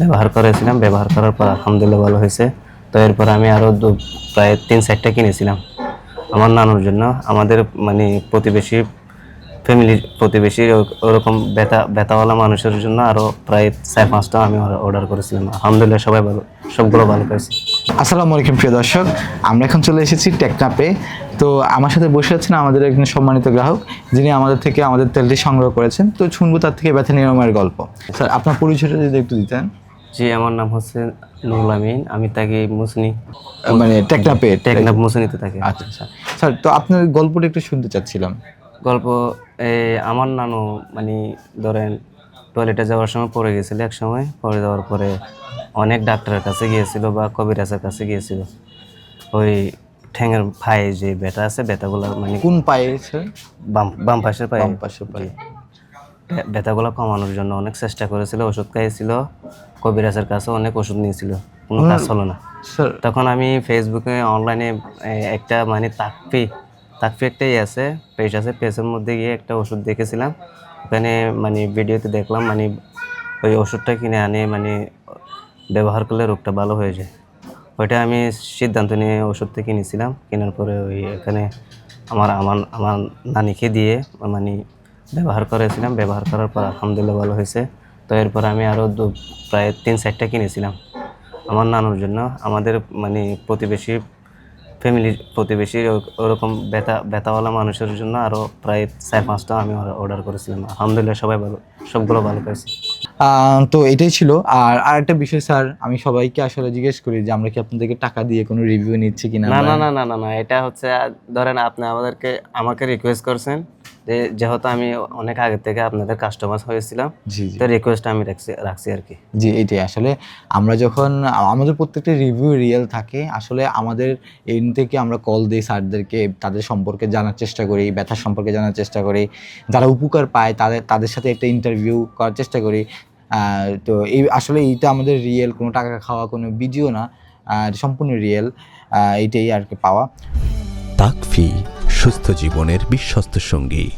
ব্যবহার করেছিলাম, ব্যবহার করার পর আলহামদুলিল্লাহ ভালো হয়েছে। তো এরপর আমি আরও দু, প্রায় তিন চারটা কিনেছিলাম। আমার নানুর জন্য। আমাদের মানে প্রতিবেশী ফ্যামিলির প্রতিবেশী ওরকম ব্যথা, ব্যথাওয়ালা মানুষের জন্য আরও প্রায় চার, পাঁচটা আমি অর্ডার করেছিলাম। আলহামদুলিল্লাহ সবাই ভালো, সবগুলো ভালো পেয়েছি আসসালামু আলাইকুম, প্রিয় দর্শক। আমরা এখন চলে এসেছি টেকনাপে তো আমার সাথে বসে আছেন আমাদের একজন সম্মানিত গ্রাহক, যিনি আমাদের থেকে আমাদের তেলটি সংগ্রহ করেছেন। তো শুনব তার থেকে ব্যথা নিরাময়ের গল্প। স্যার, আপনার পরিচয়টা যদি একটু দিতেন। জি আমার নাম হচ্ছে নুরুল আমিন। আমি থাকি মুসনি মানে টেকনাপে টেকনাফ মুসনিতে থাকি। আচ্ছা আচ্ছা। স্যার তো আপনার গল্পটা একটু শুনতে চাচ্ছিলাম। গল্প আমার নানু মানে ধরেন টয়লেটে যাওয়ার সময় পড়ে গেছিল এক সময়। পড়ে যাওয়ার পরে অনেক ডাক্তারের কাছে গিয়েছিল বা কবিরাজের কাছে গিয়েছিল। ওই ঠ্যাঙের পায়ে যে ব্যথা আছে ব্যথাগুলো মানে কোন পায়ে বাম বাম পাশের পায়ে। বাম পাশের পায়ে। ব্যথাগুলো কমানোর জন্য অনেক চেষ্টা করেছিল ওষুধ খাইয়েছিল। কবিরাজের কাছে অনেক ওষুধ নিয়েছিল কোনো কাজ হলো না। তখন আমি ফেসবুকে অনলাইনে একটা মানে তাকফি তাকফি একটাই আছে পেজ আছে পেজের মধ্যে গিয়ে একটা ওষুধ দেখেছিলাম। ওখানে মানে ভিডিওতে দেখলাম মানে ওই ওষুধটা কিনে আনে মানে ব্যবহার করলে রোগটা ভালো হয়ে যায়। ওইটা আমি সিদ্ধান্ত নিয়ে ওষুধটা কিনেছিলাম কেনার পরে ওই এখানে আমার আমার আমার নানিকে দিয়ে মানে ব্যবহার করেছিলাম ব্যবহার করার পর আলহামদুলিল্লাহ ভালো হয়েছে। তো এরপর আমি আরও প্রায় তিন চারটা কিনেছিলাম আমার নানুর জন্য। আমাদের মানে প্রতিবেশী ফ্যামিলির প্রতিবেশী ওরকম ব্যথা ব্যথাওয়ালা মানুষের জন্য আরও প্রায় চার পাঁচটা আমি অর্ডার করেছিলাম। আলহামদুলিল্লাহ সবাই ভালো সবগুলো ভালো পেয়েছি তো এটাই ছিল। আর আরেকটা বিষয় স্যার আমি সবাইকে আসলে জিজ্ঞেস করি যে আমরা কি আপনাদেরকে টাকা দিয়ে কোনো রিভিউ নিচ্ছি কিনা না না না না না এটা হচ্ছে ধরেন আপনি আমাদেরকে আমাকে রিকোয়েস্ট করছেন যেহেতু আমি অনেক আগে থেকে আপনাদের কাস্টমার হয়েছিলাম জি জি। তো রিকোয়েস্ট আমি রাখছি রাখছি আর কি। জি এটাই আসলে আমরা যখন আমাদের প্রত্যেকটা রিভিউ রিয়েল থাকে আসলে আমাদের এন থেকে আমরা কল দিই স্যারদেরকে তাদের সম্পর্কে জানার চেষ্টা করি ব্যথার সম্পর্কে জানার চেষ্টা করি যারা উপকার পায় তাদের তাদের সাথে একটা ইন্টারভিউ করার চেষ্টা করি। তো এই আসলে এইটা আমাদের রিয়েল কোনো টাকা খাওয়া কোনো ভিডিও না সম্পূর্ণ রিয়েল এইটাই আর কি পাওয়া। তাকফি সুস্থ জীবনের বিশ্বস্ত সঙ্গী।